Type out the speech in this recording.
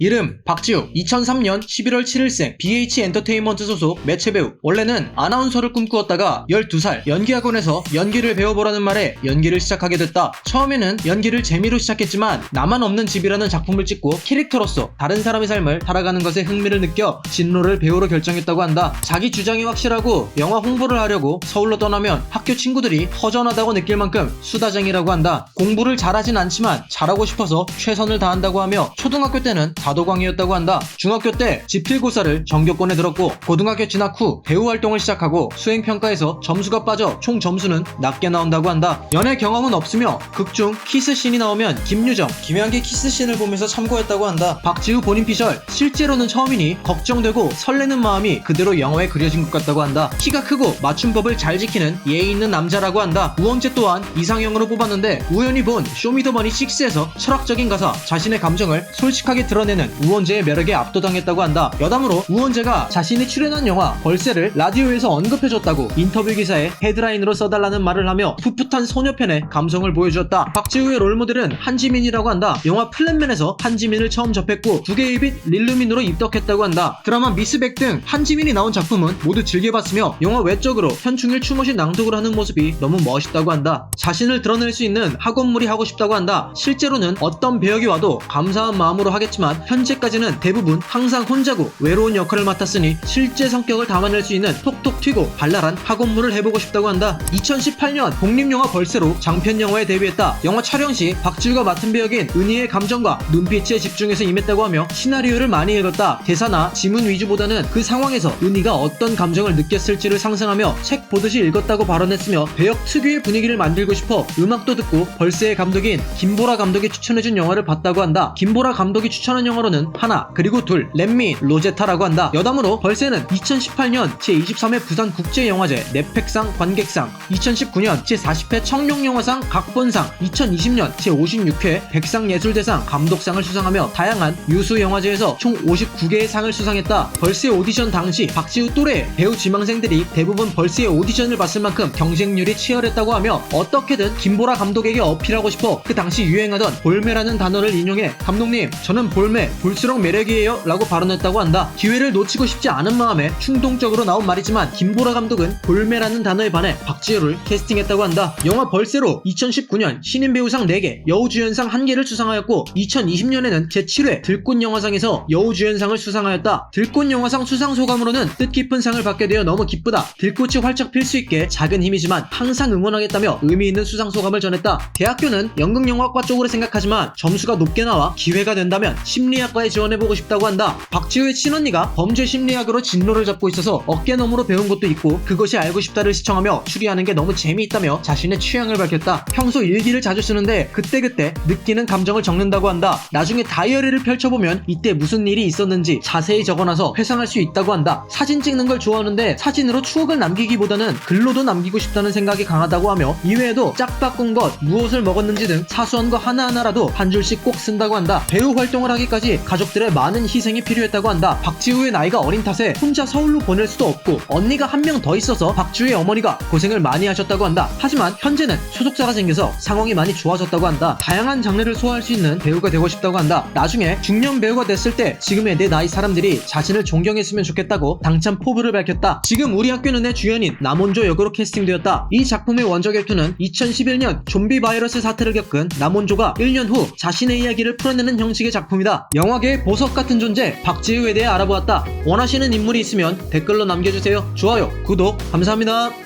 이름 박지우. 2003년 11월 7일생 BH 엔터테인먼트 소속 매체배우. 원래는 아나운서를 꿈꾸었다가 12살 연기학원에서 연기를 배워보라는 말에 연기를 시작하게 됐다. 처음에는 연기를 재미로 시작했지만 나만 없는 집이라는 작품을 찍고 캐릭터로서 다른 사람의 삶을 살아가는 것에 흥미를 느껴 진로를 배우로 결정했다고 한다. 자기 주장이 확실하고 영화 홍보를 하려고 서울로 떠나면 학교 친구들이 허전하다고 느낄 만큼 수다쟁이라고 한다. 공부를 잘하진 않지만 잘하고 싶어서 최선을 다한다고 하며 초등학교 때는 다도광이었다고 한다. 중학교 때 지필고사를 전교권에 들었고 고등학교 진학 후 배우 활동을 시작하고 수행평가에서 점수가 빠져 총 점수는 낮게 나온다고 한다. 연애 경험은 없으며 극중 키스씬이 나오면 김유정, 김양기 키스씬을 보면서 참고했다고 한다. 박지우 본인 피셜 실제로는 처음이니 걱정되고 설레는 마음이 그대로 영화에 그려진 것 같다고 한다. 키가 크고 맞춤법을 잘 지키는 예의 있는 남자라고 한다. 우원재 또한 이상형으로 뽑았는데 우연히 본 쇼미더머니 6에서 철학적인 가사, 자신의 감정을 솔직하게 드러내 는 우원재의 매력에 압도당했다고 한다. 여담으로 우원재가 자신이 출연한 영화 벌새를 라디오에서 언급해줬다고 인터뷰 기사에 헤드라인으로 써달라는 말을 하며 풋풋한 소녀편의 감성을 보여주었다. 박지우의 롤모델은 한지민이라고 한다. 영화 플랜맨에서 한지민을 처음 접했고 두 개의 빛 릴루민으로 입덕했다고 한다. 드라마 미스백 등 한지민이 나온 작품은 모두 즐겨봤으며 영화 외적으로 현충일 추모식 낭독을 하는 모습이 너무 멋있다고 한다. 자신을 드러낼 수 있는 학원물이 하고 싶다고 한다. 실제로는 어떤 배역이 와도 감사한 마음으로 하겠지만 현재까지는 대부분 항상 혼자고 외로운 역할을 맡았으니 실제 성격을 담아낼 수 있는 톡톡 튀고 발랄한 학원물을 해보고 싶다고 한다. 2018년 독립영화 벌새로 장편 영화에 데뷔했다. 영화 촬영 시 박지우가 맡은 배역인 은희의 감정과 눈빛에 집중해서 임했다고 하며 시나리오를 많이 읽었다. 대사나 지문 위주보다는 그 상황에서 은희가 어떤 감정을 느꼈을지를 상상하며 책 보듯이 읽었다고 발언했으며 배역 특유의 분위기를 만들고 싶어 음악도 듣고 벌새의 감독인 김보라 감독이 추천해준 영화를 봤다고 한다. 김보라 감독이 추천한 영화 로는 하나 그리고 둘 렛미 로제타라고 한다. 여담으로 벌새는 2018년 제23회 부산국제영화제 넷팩상 관객상 2019년 제40회 청룡영화상 각본상 2020년 제56회 백상예술대상 감독상을 수상하며 다양한 유수 영화제에서 총 59개의 상을 수상했다. 벌새 오디션 당시 박지우 또래 배우 지망생들이 대부분 벌새의 오디션을 봤을 만큼 경쟁률이 치열했다고 하며 어떻게든 김보라 감독에게 어필하고 싶어 그 당시 유행하던 볼매라는 단어를 인용해 감독님 저는 볼매 볼수록 매력이에요 라고 발언했다고 한다. 기회를 놓치고 싶지 않은 마음에 충동적으로 나온 말이지만 김보라 감독은 볼매라는 단어에 반해 박지우를 캐스팅했다고 한다. 영화 벌새로 2019년 신인 배우상 4개, 여우주연상 1개를 수상하였고 2020년에는 제7회 들꽃 영화상에서 여우주연상을 수상하였다. 들꽃 영화상 수상 소감으로는 뜻깊은 상을 받게 되어 너무 기쁘다. 들꽃이 활짝 필 수 있게 작은 힘이지만 항상 응원하겠다며 의미 있는 수상 소감을 전했다. 대학교는 연극영화과 쪽으로 생각하지만 점수가 높게 나와 기회가 된다면 심리 학과에 지원해보고 싶다고 한다. 박지우의 친언니가 범죄 심리학으로 진로를 잡고 있어서 어깨너머로 배운 것도 있고 그것이 알고 싶다를 시청하며 추리하는 게 너무 재미있다며 자신의 취향을 밝혔다. 평소 일기를 자주 쓰는데 그때그때 느끼는 감정을 적는다고 한다. 나중에 다이어리를 펼쳐보면 이때 무슨 일이 있었는지 자세히 적어놔서 회상할 수 있다고 한다. 사진 찍는 걸 좋아하는데 사진으로 추억을 남기기보다는 글로도 남기고 싶다는 생각이 강하다고 하며 이외에도 짝 바꾼 것, 무엇을 먹었는지 등 사소한 거 하나하나라도 한 줄씩 꼭 쓴다고 한다. 배우 활동을 하기까지 가족들의 많은 희생이 필요했다고 한다. 박지우의 나이가 어린 탓에 혼자 서울로 보낼 수도 없고 언니가 한 명 더 있어서 박지우의 어머니가 고생을 많이 하셨다고 한다. 하지만 현재는 소속사가 생겨서 상황이 많이 좋아졌다고 한다. 다양한 장르를 소화할 수 있는 배우가 되고 싶다고 한다. 나중에 중년 배우가 됐을 때 지금의 내 나이 사람들이 자신을 존경했으면 좋겠다고 당찬 포부를 밝혔다. 지금 우리 학교는 내 주연인 남원조 역으로 캐스팅되었다. 이 작품의 원작 웹툰은 2011년 좀비 바이러스 사태를 겪은 남원조가 1년 후 자신의 이야기를 풀어내는 형식의 작품이다. 영화계의 보석 같은 존재 박지우에 대해 알아보았다. 원하시는 인물이 있으면 댓글로 남겨주세요. 좋아요, 구독 감사합니다.